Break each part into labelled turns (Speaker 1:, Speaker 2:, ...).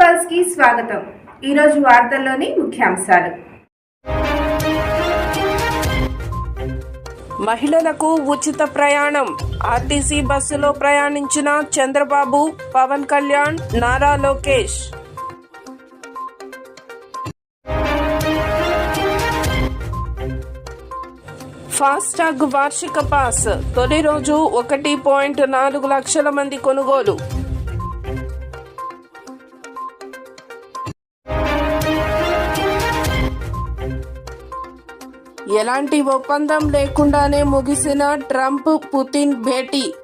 Speaker 1: పల్స్కి స్వాగతం. ఈరోజు వార్తల్లోని ముఖ్యాంశాలు.
Speaker 2: మహిళలకు ఉచిత ప్రయాణం. ఆర్టీసీ బస్సులో ప్రయాణించిన చంద్రబాబు పవన్ కళ్యాణ్ నారా లోకేష్. ఫాస్టాగ్ వార్షిక పాస్. తొలి రోజు ఒకటి పాయింట్ నాలుగు లక్షల మంది కొనుగోలు. ఎలాంటి ఒప్పందం లేకుండానే ముగిసిన ట్రంప్ పుతిన్ భేటీ.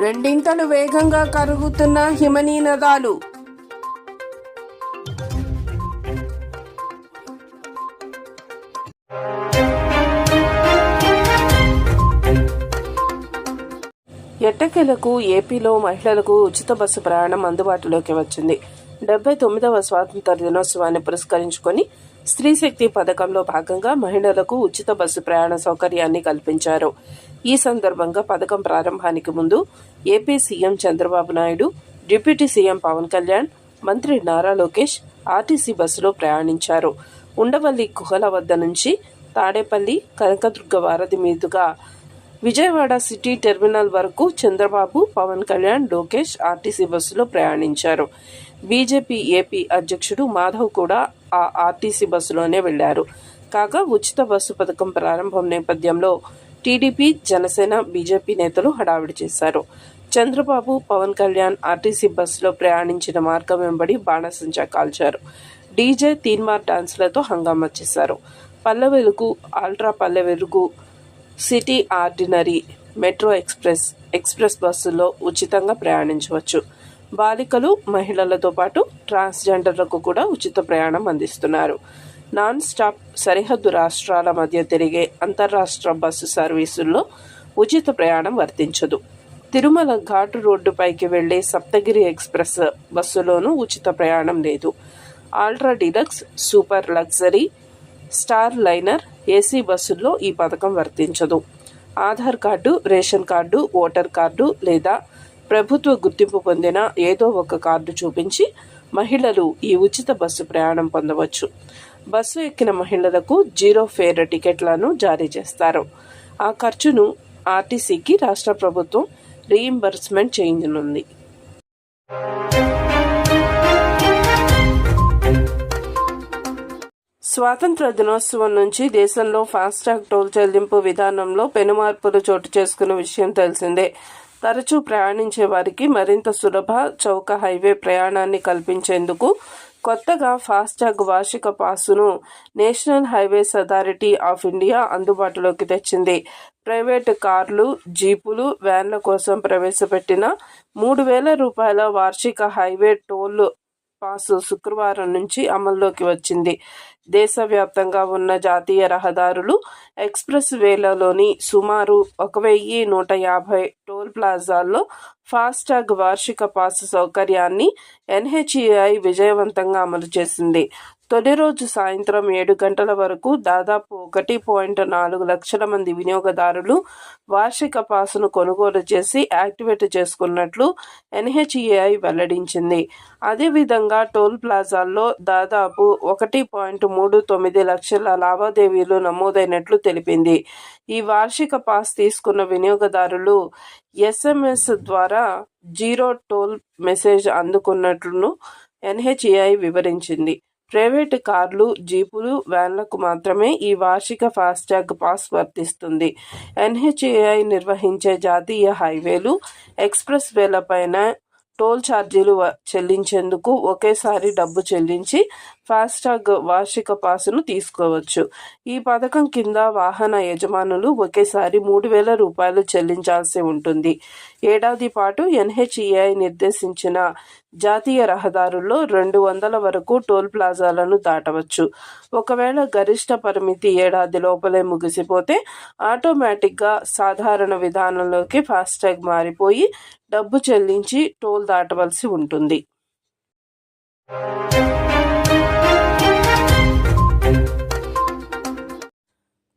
Speaker 2: రెండింతలు వేగంగా కరుగుతున్న హిమనీ ఎట్టకేలకు ఏపీలో మహిళలకు ఉచిత బస్సు ప్రయాణం అందుబాటులోకి వచ్చింది. డెబ్బై తొమ్మిదవ స్వాతంత్ర దినోత్సవాన్ని పురస్కరించుకొని స్త్రీ శక్తి పథకంలో భాగంగా మహిళలకు ఉచిత బస్సు ప్రయాణ సౌకర్యాన్ని కల్పించారు. ఈ సందర్భంగా పథకం ప్రారంభానికి ముందు AP CM Chandrababu Naidu deputy CM Pavan Kalyan మంత్రి నారా లోకేష్ ఆర్టీసీ బస్సులో ప్రయాణించారు. ఉండవల్లి గుహల వద్ద నుంచి తాడేపల్లి కనకదుర్గ వారధి మీదుగా విజయవాడ సిటీ టెర్మినల్ వరకు చంద్రబాబు పవన్ కళ్యాణ్ లోకేష్ ఆర్టీసీ బస్సులో ప్రయాణించారు. బీజేపీ ఏపీ అధ్యక్షుడు మాధవ్ కూడా ఆ ఆర్టీసీ బస్సులోనే వెళ్ళారు కాగా ఉచిత బస్సు పథకం ప్రారంభం నేపథ్యంలో టీడీపీ జనసేన బీజేపీ నేతలు హడావిడి చేశారు. చంద్రబాబు పవన్ కళ్యాణ్ ఆర్టీసీ బస్సులో ప్రయాణించిన మార్గం వెంబడి బాణసంచా కాల్చారు. డీజే తీన్మార్ డాన్సులతో హంగామా చేశారు. పల్లె Velugu ultra Palle Velugu city ordinary metro express express బస్సుల్లో ఉచితంగా ప్రయాణించవచ్చు. బాలికలు మహిళలతో పాటు ట్రాన్స్జెండర్లకు కూడా ఉచిత ప్రయాణం అందిస్తున్నారు. నాన్ స్టాప్ సరిహద్దు రాష్ట్రాల మధ్య తిరిగే అంతర్రాష్ట్ర బస్సు సర్వీసుల్లో ఉచిత ప్రయాణం వర్తించదు. తిరుమల ఘాటు రోడ్డుపైకి వెళ్ళే సప్తగిరి ఎక్స్ప్రెస్ బస్సులోనూ ఉచిత ప్రయాణం లేదు. Ultra deluxe super luxury star liner AC బస్సుల్లో ఈ పథకం వర్తించదు. Aadhaar card ration card voter card లేదా ప్రభుత్వ గుర్తింపు పొందిన ఏదో ఒక కార్డు చూపించి మహిళలు ఈ ఉచిత బస్సు ప్రయాణం పొందవచ్చు. బస్సు ఎక్కిన మహిళలకు జీరో ఫేర్ టికెట్లను జారీ చేస్తారు. ఆ ఖర్చును ఆర్టీసీకి రాష్ట్ర ప్రభుత్వం రీఇంబర్స్మెంట్ చేయనుంది స్వాతంత్ర దినోత్సవం నుంచి దేశంలో ఫాస్టాగ్ టోల్ చెల్లింపు విధానంలో పెనుమార్పులు చోటు చేసుకున్న విషయం తెలిసిందే. తరచూ ప్రయాణించే వారికి మరింత సులభ చౌక హైవే ప్రయాణాన్ని కల్పించేందుకు కొత్తగా ఫాస్టాగ్ వార్షిక పాసును national highways authority of India అందుబాటులోకి తెచ్చింది. ప్రైవేట్ కార్లు జీపులు వ్యాన్ల కోసం ప్రవేశపెట్టిన మూడు వేల రూపాయల వార్షిక హైవే టోల్ పాసు శుక్రవారం నుంచి అమల్లోకి వచ్చింది. దేశవ్యాప్తంగా ఉన్న జాతీయ రహదారులు ఎక్స్ప్రెస్ వేలలోని సుమారు ఒక వెయ్యి నూట యాభై టోల్ ప్లాజాల్లో ఫాస్టాగ్ వార్షిక పాస్ సౌకర్యాన్ని ఎన్హెచ్ఈఐ విజయవంతంగా అమలు చేసింది. తొలి రోజు సాయంత్రం ఏడు గంటల వరకు దాదాపు ఒకటి పాయింట్ నాలుగు లక్షల మంది వినియోగదారులు వార్షిక పాసును కొనుగోలు చేసి యాక్టివేట్ చేసుకున్నట్లు ఎన్హెచ్ఈఐ వెల్లడించింది. అదేవిధంగా టోల్ ప్లాజాల్లో దాదాపు ఒకటి పాయింట్ మూడు తొమ్మిది లక్షల లావాదేవీలు నమోదైనట్లు తెలిపింది. ఈ వార్షిక పాస్ తీసుకున్న వినియోగదారులు ఎస్ఎంఎస్ ద్వారా జీరో టోల్ మెసేజ్ అందుకున్నట్లును ఎన్హెచ్ఏఐ వివరించింది. ప్రైవేటు కార్లు జీపులు వ్యాన్లకు మాత్రమే ఈ వార్షిక ఫాస్టాగ్ పాస్ వర్తిస్తుంది. ఎన్హెచ్ఏఐ నిర్వహించే జాతీయ హైవేలు ఎక్స్ప్రెస్ వేలపైన టోల్ ఛార్జీలు చెల్లించేందుకు ఒకేసారి డబ్బు చెల్లించి ఫాస్టాగ్ వార్షిక పాసును తీసుకోవచ్చు. ఈ పథకం కింద వాహన యజమానులు ఒకేసారి మూడు వేల రూపాయలు చెల్లించాల్సి ఉంటుంది. ఏడాది పాటు ఎన్హెచ్ఈఐ నిర్దేశించిన జాతీయ రహదారుల్లో రెండు వందల వరకు టోల్ ప్లాజాలను దాటవచ్చు. ఒకవేళ గరిష్ట పరిమితి ఏడాది లోపలే ముగిసిపోతే ఆటోమేటిక్గా సాధారణ విధానంలోకి ఫాస్టాగ్ మారిపోయి డబ్బు చెల్లించి టోల్ దాటవలసి ఉంటుంది.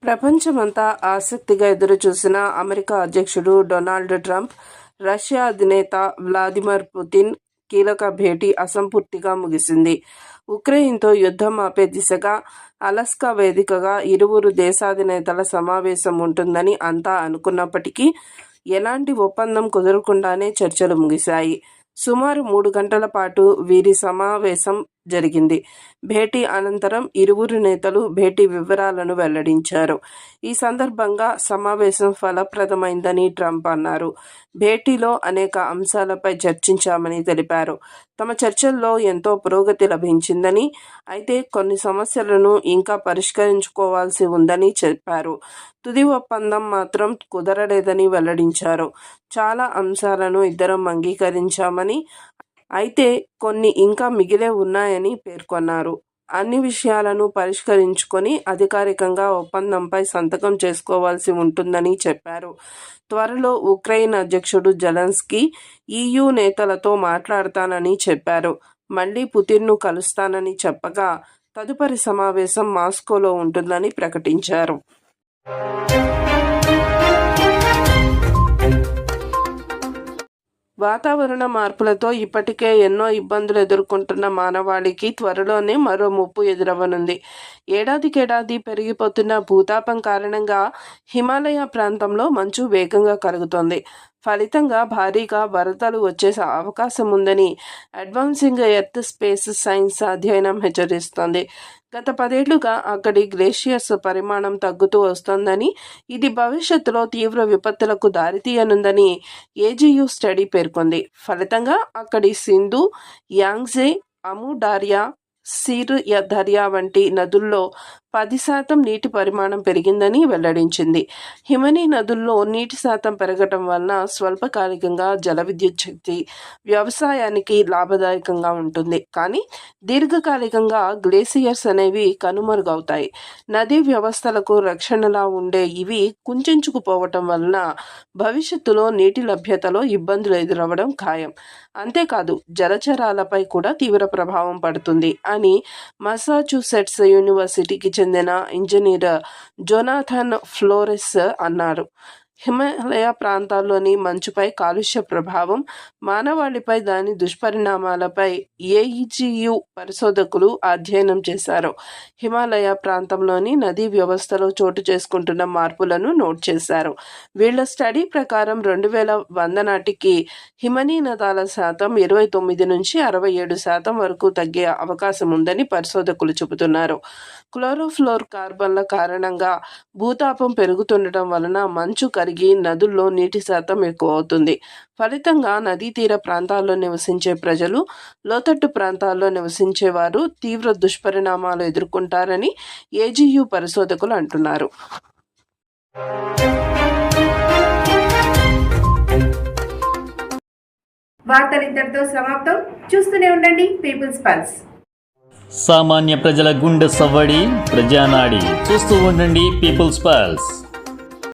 Speaker 2: ప్రపంచమంతా ఆసక్తిగా ఎదురుచూసిన అమెరికా అధ్యక్షుడు డొనాల్డ్ ట్రంప్ రష్యా అధినేత వ్లాదిమిర్ పుతిన్ కీలక భేటీ అసంపూర్తిగా ముగిసింది. ఉక్రెయిన్తో యుద్ధం ఆపే దిశగా అలస్కా వేదికగా ఇరువురు దేశాధినేతల సమావేశం ఉంటుందని అంతా అనుకున్నప్పటికీ ఎలాంటి ఒప్పందం కుదరకుండానే చర్చలు ముగిశాయి. సుమారు మూడు గంటల పాటు వీరి సమావేశం జరిగింది. భేటీ అనంతరం ఇరువురు నేతలు భేటీ వివరాలను వెల్లడించారు. ఈ సందర్భంగా సమావేశం ఫలప్రదమైందని ట్రంప్ అన్నారు. భేటీలో అనేక అంశాలపై చర్చించామని తెలిపారు. తమ చర్చల్లో ఎంతో పురోగతి లభించిందని అయితే కొన్ని సమస్యలను ఇంకా పరిష్కరించుకోవాల్సి ఉందని చెప్పారు. తుది ఒప్పందం మాత్రం కుదరలేదని వెల్లడించారు. చాలా అంశాలను ఇద్దరం అంగీకరించామని అయితే కొన్ని ఇంకా మిగిలే ఉన్నాయని పేర్కొన్నారు. అన్ని విషయాలను పరిష్కరించుకొని అధికారికంగా ఒప్పందంపై సంతకం చేసుకోవాల్సి ఉంటుందని చెప్పారు. త్వరలో ఉక్రెయిన్ అధ్యక్షుడు జలన్స్కీ ఈయూ నేతలతో మాట్లాడతానని చెప్పారు. మళ్ళీ పుతిన్ను కలుస్తానని చెప్పగా తదుపరి సమావేశం మాస్కోలో ఉంటుందని ప్రకటించారు. వాతావరణ మార్పులతో ఇప్పటికే ఎన్నో ఇబ్బందులు ఎదుర్కొంటున్న మానవాళికి త్వరలోనే మరో ముప్పు ఎదురవ్వనుంది ఏడాదికేడాది పెరిగిపోతున్న భూతాపం కారణంగా హిమాలయ ప్రాంతంలో మంచు వేగంగా కరుగుతోంది. ఫలితంగా భారీగా వరదలు వచ్చే అవకాశం ఉందని అడ్వాన్సింగ్ ఎర్త్ స్పేస్ సైన్స్ అధ్యయనం హెచ్చరిస్తోంది. గత పదేళ్ళుగా అక్కడి గ్లేషియర్స్ పరిమాణం తగ్గుతూ వస్తోందని ఇది భవిష్యత్తులో తీవ్ర విపత్తులకు దారితీయనుందని ఏజీయూ స్టడీ పేర్కొంది. ఫలితంగా అక్కడి సింధు యాంగ్జే అముడారియా సీరు దర్యా వంటి నదుల్లో పది శాతం నీటి పరిమాణం పెరిగిందని వెల్లడించింది. హిమనీ నదుల్లో నీటి శాతం పెరగటం వలన స్వల్పకాలికంగా జల విద్యుత్ శక్తి వ్యవసాయానికి లాభదాయకంగా ఉంటుంది. కానీ దీర్ఘకాలికంగా గ్లేసియర్స్ అనేవి కనుమరుగవుతాయి. నదీ వ్యవస్థలకు రక్షణలా ఉండే ఇవి కుంచుకుపోవటం వలన భవిష్యత్తులో నీటి లభ్యతలో ఇబ్బందులు ఎదురవ్వడం ఖాయం. అంతేకాదు జలచరాలపై కూడా తీవ్ర ప్రభావం పడుతుంది. అని మసాచ్యూసెట్స్ యూనివర్సిటీకి చెందిన ఇంజనీర్ జొనాథన్ ఫ్లోరెస్ అన్నారు. హిమాలయ ప్రాంతాల్లోని మంచుపై కాలుష్య ప్రభావం మానవాళిపై దాని దుష్పరిణామాలపై ఏఈజీయు పరిశోధకులు అధ్యయనం చేశారు. హిమాలయ ప్రాంతంలోని నదీ వ్యవస్థలో చోటు చేసుకుంటున్న మార్పులను నోట్ చేశారు. వీళ్ళ స్టడీ ప్రకారం రెండు వేల వంద నాటికి హిమనీ నదాల శాతం ఇరవై తొమ్మిది నుంచి అరవై ఏడు శాతం వరకు తగ్గే అవకాశం ఉందని పరిశోధకులు చెబుతున్నారు. క్లోరోఫ్లోర్ కార్బన్ల కారణంగా భూతాపం పెరుగుతుండటం వలన మంచు కరిగి నదుల్లో నీటి శాతం ఎక్కువ అవుతుంది ఫలితంగా నదీ తీర ప్రాంతాల్లో నివసించే ప్రజలు లోతట్టు ప్రాంతాల్లో నివసించే వారు తీవ్ర దుష్పరిణామాలు ఎదుర్కొంటారని ఏజీయూ పరిశోధకులు అంటున్నారు.
Speaker 1: వార్తలు ఇంతటితో సమాప్తం. చూస్తూనే ఉండండి పీపుల్స్ పల్స్.
Speaker 3: సామాన్య ప్రజల గుండె సవ్వడి ప్రజానాడి. చూస్తూ ఉండండి పీపుల్స్ పల్స్.